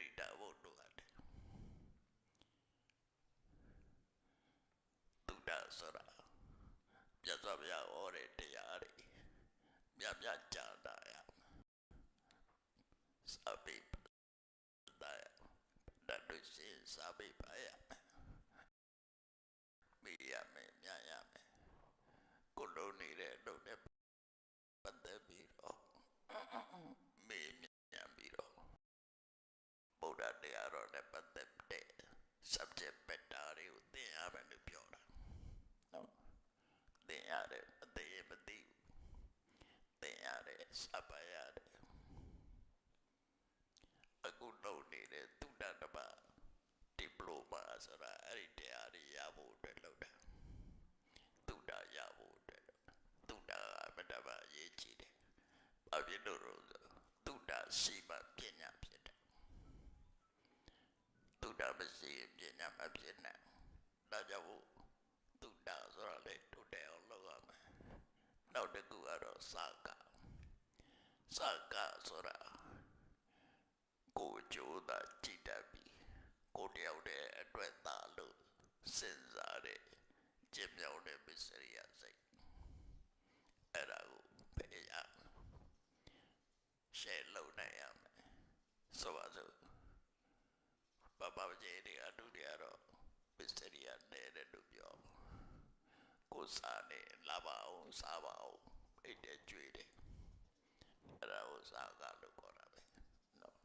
တိတာဖို့လိုအပ်တယ်သုဒ္ဓဆိုတာမြတ်စွာဘုရားဟောတဲ့တရားတွေမြတ်မြတ်ကြာတာရစာပေတာရတတ်လို့ရှိရင်စာပေပါရမယ်မိရမယ်မြတ်ရမယ်ကိုလုံးနေတဲ့အလုပ်နဲ့ပတ်သက်ပြီးတော့မေးမြန်းပြီးတော့ ဗုဒ္ဓတရားတော်နဲ့ပတ်သက်တဲ့ subject matter တွေကိုသင်ရမယ်လို့ပြောတာနော်သင်ရတယ်အသေးမသိဘူးသင်ရတယ်စပါရတယ်အခုလုပ်နေတဲ့သုဒ္ဓတပါဒီပလိုမာဆိုတာအဲ့ဒီတရားတွေရဖို့အတွက်လုပ်တာသုဒ္ဓရဖို့အတွက်လုပ်တာသုဒ္ဓကမတ္တပါအရေးကြီးတယ်ဘာဖြစ်လို့လဲဆိုသုဒ္ဓရှိမှပညာဖြစ် တယ်သုဒ္ဓမရှိရင်ပညာမဖြစ်နိုင်ဘူးဒါကြောင့်မို့သုဒ္ဓဆိုတာလေတိုးတက်အောင်လုပ်ရမယ်နောက်တစ်ခုကတော့စာကစာကဆိုတာကိုယ်ကြိုးသာကြည်တတ်ပြီးကိုယ်တယောက်တည်းအတွက်သာလို့စဉ်းစားတဲ့ကျင့်မြောင်တဲ့မစ္စရိယစိတ်အဲ့ဒါကိုဖယ်ရမယ်ရှယ်လုံနိုင်ရမယ်ဆိုပါစို့ ပပပကျေတွေအတူတွေကတော့မစ္စရိယနဲ့တဲ့လို့ပြောကိုယ်စားနေလာပါအောင်စားပါအောင်အိတ်တဲ့ကြွေတယ်အဲ့ဒါကိုစားကလို့ခေါ်တာပဲနော်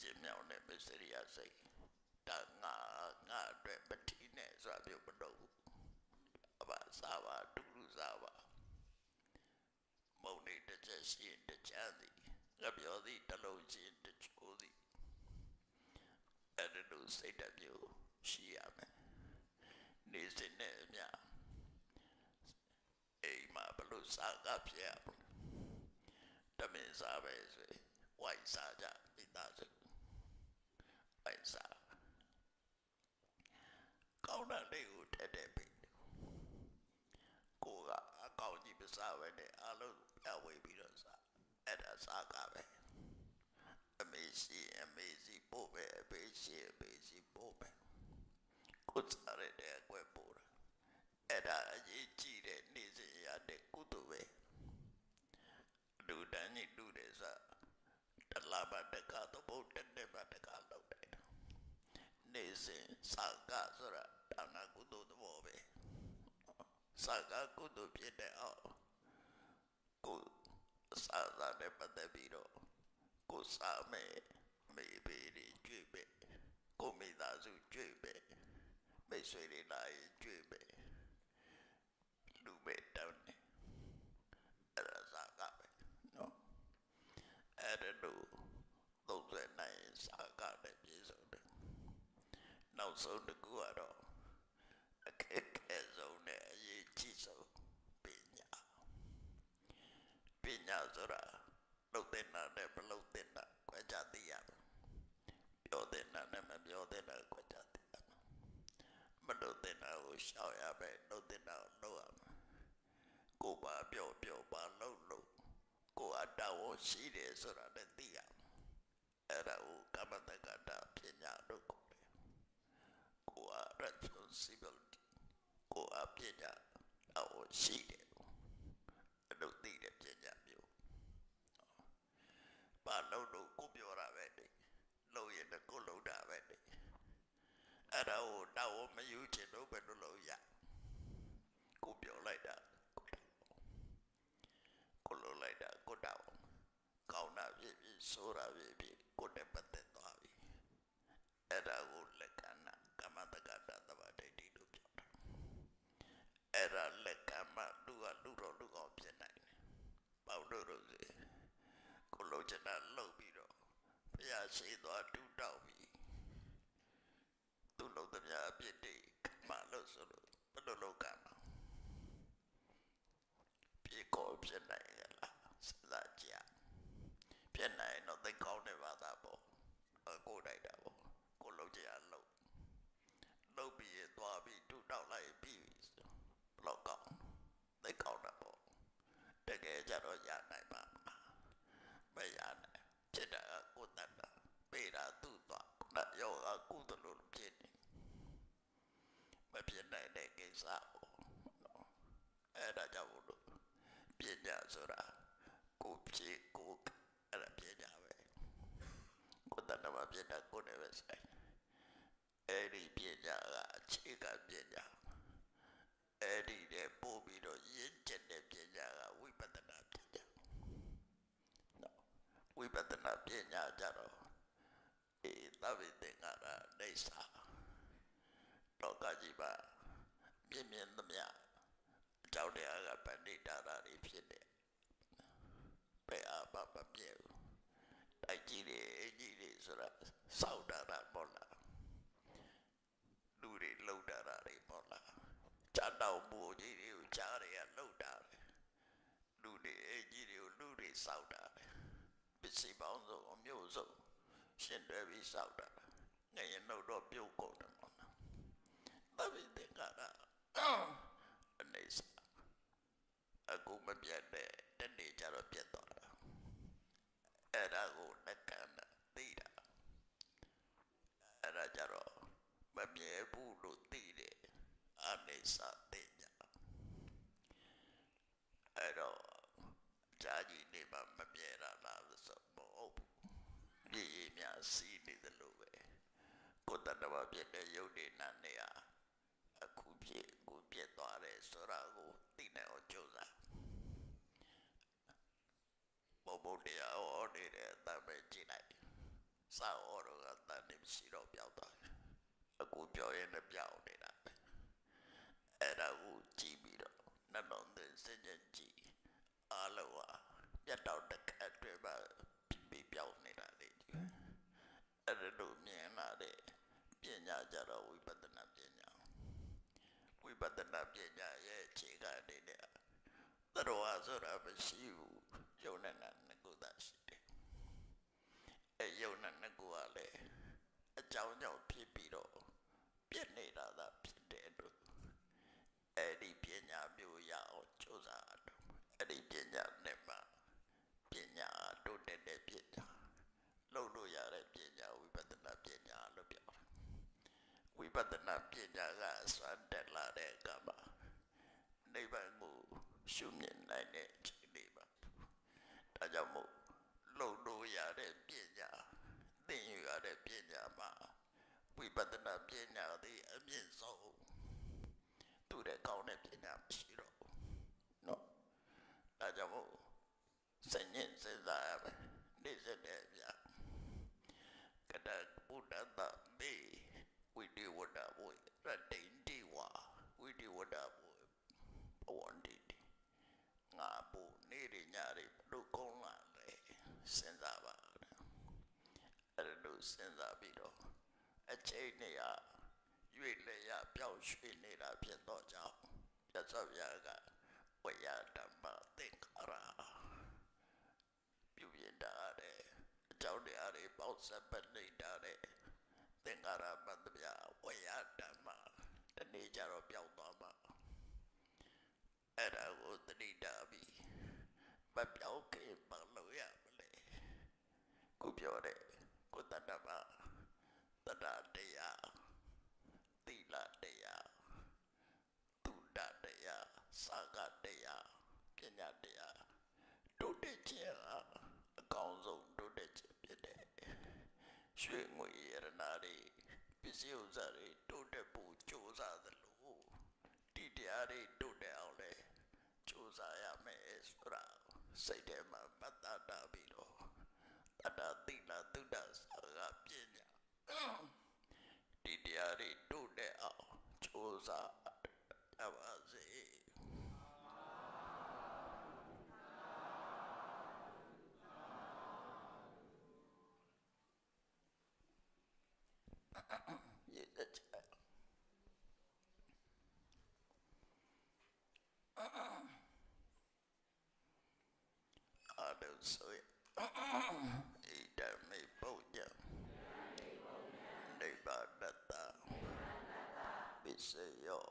ကျင်းမြောင်တဲ့မစ္စရိယစိတ်ဒါငါငါအတွက်မထီးနဲ့ဆိုတာမျိုးမလုပ်ဘူးအဘစားပါတူတူစားပါမုံနေတစ်ချက်ရှိရင်တစ်ချမ်းသည်ငါပြောသည်တစ်လုံးရှိရင်တစ်ချိုးသည်အဲ့ဒါ လိုစိတ်ဓာတ်မျိုးရှိရမယ်နေစဉ်နဲ့အမျှအိမ်မှာဘလို့စားကဖြစ်ရမလဲတမင်စားပဲဆိုရင်ဝိုင်းစားကြမိသားစုဝိုင်းစားကောင်းတဲ့လေးကိုထက်တဲ့ပြီကိုကအကောင့်ကြီးမစားပဲနဲ့အလုံးပြဝေးပြီးတော့စားအဲ့ဒါစားကပဲအမေရှိအမေစီပို့ပဲအမေရှိအမေ စီပို့ပဲကိုစားရတဲ့အကွက်ပို့တာအဲ့ဒါအရေးကြီးတဲ့နေစဉ်ရတဲ့ကုသိုလ်ပဲလူတန်းကြီးလူတယ်စားတလာဘတကသဘုတ်တက်တဲ့ဘတကလောက်တယ်နေစဉ်စာကဆိုတာဒါနကုသိုလ်သဘောပဲစာကကုသိုလ်ဖြစ်တဲ့အောင်ကိုစာသာနဲ့ပတ်သက်ပြီးတော့ကိုစာမဲ့မေဘေးတွေကြွေပဲ ကိုမိသားစုကြွေပဲမိတ်ဆွေတွေလာရင်ကြွေပဲလူပဲတောင်းတယ်အဲ့ဒါစာကပဲနော်အဲ့ဒါလို့သုံးဆွဲနိုင်ရင်စာကလည်းပြည့်စုံတယ်နောက်ဆုံးတစ်ခုကတော့အခက်အခဲဆုံးနဲ့အရေးကြီးဆုံးပညာပညာဆိုတာလုပ်တဲ့နာနဲ့မလုပ်တဲ့နာကြွကြသိရမယ် ပြောတဲ့နာနဲ့မပြောတဲ့နာကြွကြသိရမယ်မလုပ်တဲ့နာကိုရှောင်ရမယ်လုပ်တဲ့နာကိုလုပ်ရမယ်ကိုယ်ပါပြောပြောပါလုပ်လို့ကိုယ်အတာဝန်ရှိတယ်ဆိုတာလည်းသိရမယ်အဲ့ဒါကိုကမ္မတက္ကတာပညာလို့ခေါ်တယ်ကိုယ်က responsibility ကိုယ်အပညာတာဝန်ရှိတယ်အဲ့လိုသိတဲ့ပညာမျိုးဘာလို့လို့ကိုပြောတာပဲလေလို့ရင်လည်းကိုလုံးတာပဲလေ အဲ့ဒါကိုတာဝန်မယူချင်လို့ဘယ်လိုလုပ်ရကိုပြောလိုက်တာကိုလုံးလိုက်တာကိုတာဝန်ကောင်းတာဖြစ်ဖြစ်ဆိုးတာဖြစ်ဖြစ်ကိုနဲ့ပတ်သက်သွားပြီအဲ့ဒါကိုလက္ခဏာကမ္မတက္ကတာသဘာဒိဋ္ဌိလို့ပြောတာအဲ့ဒါလက္ခဏာလူကလူတော်လူကောင်ဖြစ်နိုင်တယ်ပေါ့လို့လို့ဆိုကိုလုံးချင်တာလုပ်ပြီးတော့ဘုရားရှိသွားတူတောက်ပြီးသူ့လုံးသမျှအ ပြစ်တွေကမလို့ဆိုလို့ဘယ်လိုလုပ်ကမှာပြေကောဖြစ်နိုင်ရလားစဉ်းစားကြည့်ဖြစ်နိုင်တော့သိကောင်းတဲ့ဘာသာပေါ့အကိုတိုက်တာပေါ့ကိုလုံးချင်ရလို့လုပ်ပြီးရသွားပြီးတူတောက်လိုက်ပြီးဘလောက်ကောင်းသိကောင်းတာပေါ့တကယ်ကြတော့ရနိုင်ပါမလားမရနိုင်ဖြစ်တာကကိုယ်တတ်တာပေးတာသူ့သွားခုနယောဂကုသလို့ဖြစ်နေ မဖြစ်နိုင်တဲ့ကိစ္စကိုနော်အဲ့ဒါကြောင့်မို့လို့ပညာဆိုတာကိုဖြစ်ကိုအဲ့ဒါပညာပဲကိုယ်တဏ္ဍမှာပညာကိုယ်နဲ့ပဲဆိုင်အဲ့ဒီပညာကအခြေခံပညာအဲ့ဒီတဲ့ပို့ပြီးတော့ရင့်ကျက်တဲ့ပညာကဝိပဿနာပညာနော်ဝိပဿနာပညာကြတော့အေးသဗ္ဗေသင်္ခါရနေစာလော ကကြီးပါမြင်မြင်သမျှအကြောင်းတရားကပဏိတာရာတွေဖြစ်နေဘယ်အမှမမြဲဘူးတိုက်ကြီးတွေအကြီးတွေဆိုတာစောက်တာတာပေါ့လားလူတွေလှုပ်တာတာတွေပေါ့လားချမ်းတော်မူကြီးတွေကိုကြားတွေကလှုပ်တာတယ်လူတွေအကြီးတွေကိုလူတွေစောက်တာတယ်ပစ္စည်းပေါင်းစုံအမျိုးစုံရှင်တွဲပြီးစောက်တာငရင်တော့တော့ပြုတ်ကုန်တယ်ပေါ့နော်သဗ္ဗေသင်္ခါရအနေစာအခု မပြတ်တဲ့တနေ့ကျတော့ပြတ်သွားတာအဲ့ဒါကိုလက်ကမ်းတာသိတာအဲ့ဒါကြတော့မမြဲဘူးလို့သိတယ်အနေစာသိညာအဲ့တော့ဂျာကြီးနေမှာမမြဲတာလားလို့ဆိုမဟုတ်ဘူးဒီရည်များစီးနေတယ်လို့ပဲကိုယ်တဏ္ဍဝပြည့်တဲ့ယုတ်ဒီနာနေဟာအခုပြည့်ကိုပြည့်သွားတယ်ဆိုတာကိုသိနေအောင်ကြိုးစား ဘုံဘုံတရားဟောနေတဲ့အတမ်းပဲကြည့်လိုက်စာဟောတော့ကတန်နေမရှိတော့ပြောက်သွားတယ်အခုပြောရင်လည်းပြောက်နေတာပဲအဲ့ဒါကိုကြည့်ပြီးတော့နှလုံးသွင်းစဉ်းကျင်ကြည့်အားလုံးဟာပြတ်တော့တစ်ခါတည်းမှာပြီးပြောက်နေတာလေဒီပဲအဲ့ဒါလို့မြင်လာတဲ့ပညာကြတော့ဝိပဿနာပညာဝိပဿနာပညာရဲ့အခြေခံအနေနဲ့သရဝဆိုတာမရှိဘူးယုံနဲ့နာနှစ်ခုသာရှိတယ် အဲယုံနဲ့နှစ်ခုကလည်းအကြောင်းကြောင့်ဖြစ်ပြီးတော့ပြည့်နေတာသာဖြစ်တယ်လို့အဲ့ဒီပညာမျိုးရအောင်ကြိုးစားတော့အဲ့ဒီပညာနဲ့မှပညာတို့တဲ့တဲ့ပညာလုံးလို့ရတဲ့ပညာဝိပဿနာပညာလို့ပြောတာဝိပဿနာပညာကစွမ်းတက်လာတဲ့အခါမှာနိဗ္ဗာန်ကိုရှုမြင်နိုင်တဲ့အခြေအနေပါဒါကြောင့်မို့လုံးလို့ရတဲ့ပညာသိယူရ တဲ့ပညာမှာဝိပဿနာပညာသည်အမြင့်ဆုံးသူတဲ့ကောင်းတဲ့ပညာရှိတော့နော်ဒါကြောင့်မို့စဉ္ညစဉ်းစားရမယ်နေစတဲ့ဗျာကတဘုဒ္ဓတမေဝိတိဝဒဘုရတိန်တိဝါဝိတိဝဒဘုဘဝန္တိငါဘုနေရညရဘုကုံးလာလေစဉ်းစား စဉ်းစားပြီးတော့အချိန်နေရရွေလေရပြောင်းရွှေ့နေတာဖြစ်တော့ကြောင်းပြတ်စောပြားကဝယဓမ္မသင်္ခါရပြုပြင်တာတဲ့အကြောင်းတရားတွေပေါက်ဆက်ပတ်နေတာတဲ့သင်္ခါရမတ္တပြဝယဓမ္မတနေ့ကျတော့ပြောင်းသွားမှာအဲ့ဒါကိုသတိထားပြီးမပြောင်းခင်မလို့ရမလဲကိုပြောတဲ့ ကိုတတ္တမတတ္တတရားသီလတရားသုဒ္ဓတရားသာဂတရားပညာတရားတိုးတက်ခြင်းဟာအကောင်းဆုံးတိုးတက်ခြင်းဖြစ်တယ်ရွှေငွေရတနာတွေပစ္စည်းဥစ္စာတွေတိုးတက်ဖို့ကြိုးစားသလိုဒီတရားတွေတိုးတက်အောင်လဲကြိုးစားရမယ်ဆိုတာစိတ်ထဲမှာမတ်တာတာပြီးတော့တတ္တသီလသုဒ္ဓသာဂပညာဒီတ ရားတွေတိုးတက်အောင်ကြိုးစားရပါစေ ရည်သက်ချင်အာဒုဆိုရဣဒံမေပုညံနိဗ္ဗာနတပစ္စယော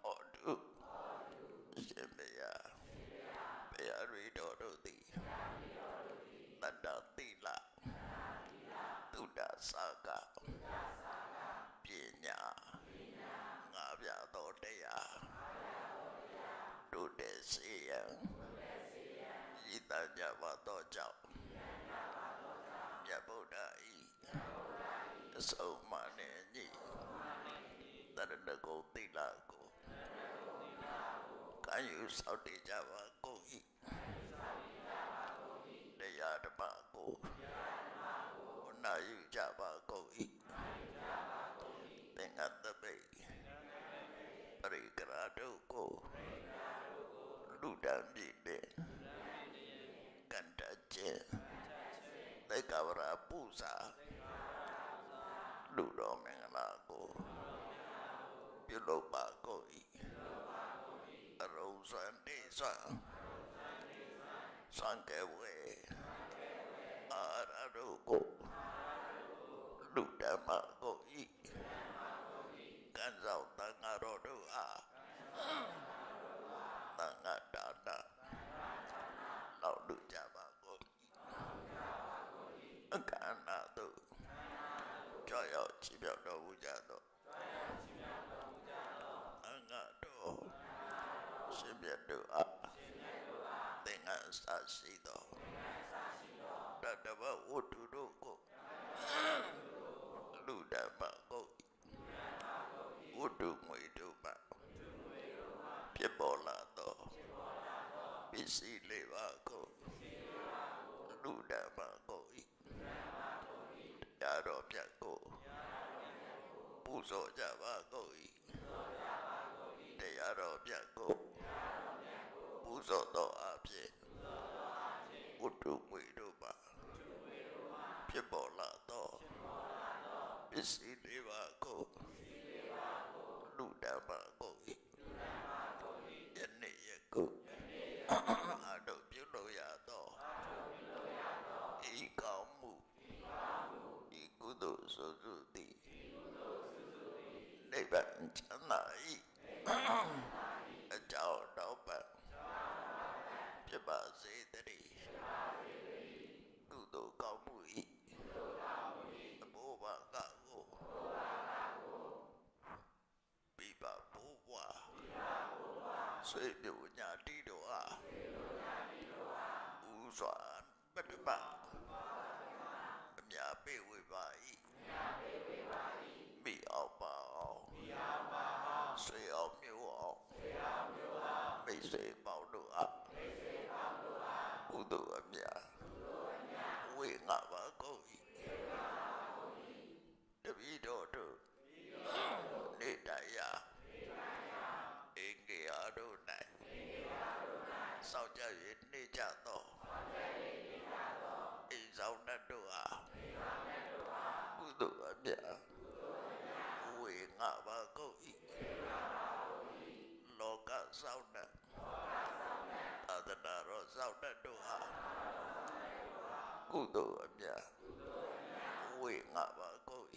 ဟောတုရှင်မေယဘေယရိတော်တို့သည်တတ္တတိလစကပညာငါပြတော်တရားတို့တဲ့စီယံ ဤတကြပါတော့ကြောင့်မြတ်ဗုဒ္ဓဤအဆုံးမနဲ့ညီတရဏဂုံတိလာကိုကာယုစောင့်တည်ကြပါကုန်ဤတရားဓမ္မကိုနာယူကြပါကုန်ဤသင်္ကတပိတ်ပရိကရာတို့ကိုလူတံပြည့်တဲ့က န္တကျင်သေကဝရပူဇာလူတော်မင်္ဂလာကိုပြုလုပ်ပါကုန်ဤအရုံးစွမ်းနေစွမ်းစွမ်းကဲဝဲအာရတို့ကိုလူတမကိုဤကန်ဆောင်တန်ဃာတော်တို့အားတန်ဃာတာတာလောက်လူကြပါကုန်အခမ်းနာတို့ ကြောက်ရောက်ချီးမြှောက်တော်မူကြသောအင်္ဂါတော်ရှင်မြတ်တို့အားသင်္ဃာစာရှိသောတတဘဝတ္ထုတို့ကိုလူဓမ္မကိုဝတ္ထုငွေတို့မှဖြစ်ပေါ်လာသောပစ္စည်းလေးပါကိုလူဓမ္မကို တရားတော်မြတ်ကိုပူဇော်ကြပါကုန်၏တရားတော်မြတ်ကိုပူဇော်တော်အဖြစ်ဝတ္ထုငွေတို့မှဖြစ်ပေါ်လာသောပစ္စည်းလေးပါကိုလူဓမ္မကိုယ နေ့ယခုအတို့ပြုလို့ရသောဤကောင်းမှုဤကုသိုလ်ဆိုစုသည်နိဗ္ဗာန်ချမ်းသာ၏အကြောင်းတော့ပါဖြစ်ပါစေတ ည်းကုသိုလ်ကောင်းမှု၏အဘိုးဘာကကိုပြပါဘိုးဘွားဆွေပြညာတီတို့အားဥစွာပတ္တပအမြပေးဝေပါ၏မိအောင်ပါအောင်ဆွေအော သိုလ်အမြဝေငါပါကုန်၏လောကဆောင်တတ်သာသနာတော်ဆောင်တတ်တို့အားကုသိုလ်အမြဝေငါပါကုန်၏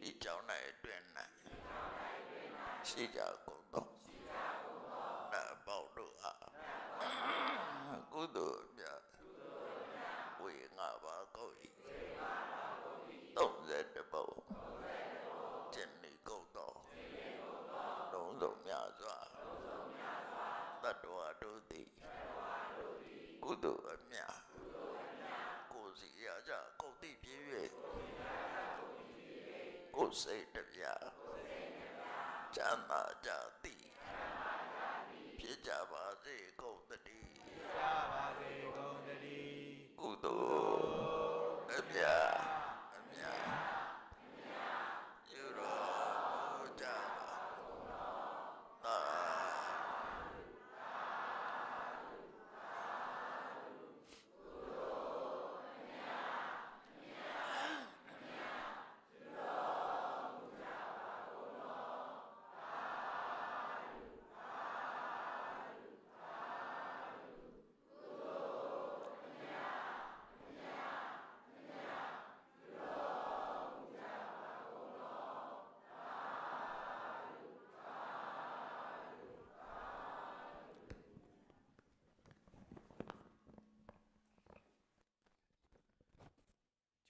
ဒီကြောင့်၌အတွင်၌ရှိကြကုန်သောနတ်ပေါင်းတို့အားကုသိုလ်အမြဝေငါပါကုန်၏ 30ပုံကျင့်နေကုန်သောလုံးစုံများစွာတတ္တဝါတို့သည်ကုသိုလ်အမြကိုယ်စီရကြကုန်သည့်ပြည့်၍ကိုယ်စိတ်တပြချမ်းသာကြသည်ဖြစ်ကြပါစေကုန်သတည်းရပါစေကုန်သတည်းကုသိုလ်အမြအ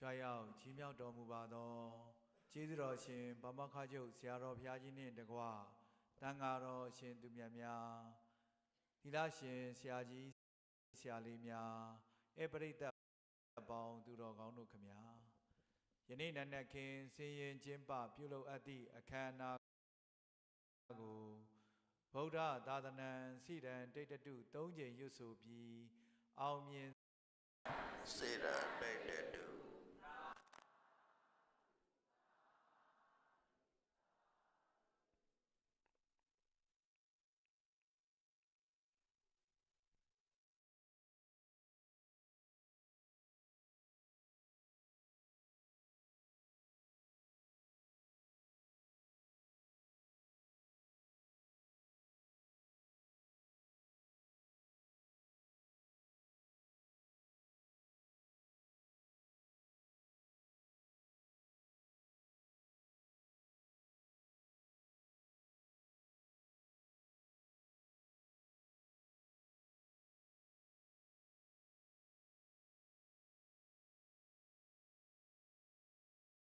ကားရောက်ချီးမြှောက်တော်မူပါသောကျေးဇူးတော်ရှင်ဗမခချုပ်ဆရာတော်ဘုရားကြီးနှင့်တကွတန်ဃာတော်ရှင်သူမြတ်များသီလရှင်ဆရာကြီးဆရာလေးများဧပရိသတ်ပေါင်းသူတော်ကောင်းတို့ခမညာယနေ့နတ်နက်ခင်းစင်ရင်ကျင်းပပြုလုပ်အပ်သည့်အခမ်းအနားကိုဗုဒ္ဓသာသနံစိတံတိတ်တတု၃ချိန်ရွတ်ဆိုပြီးအောင်မြင်စေရတဲ့တူ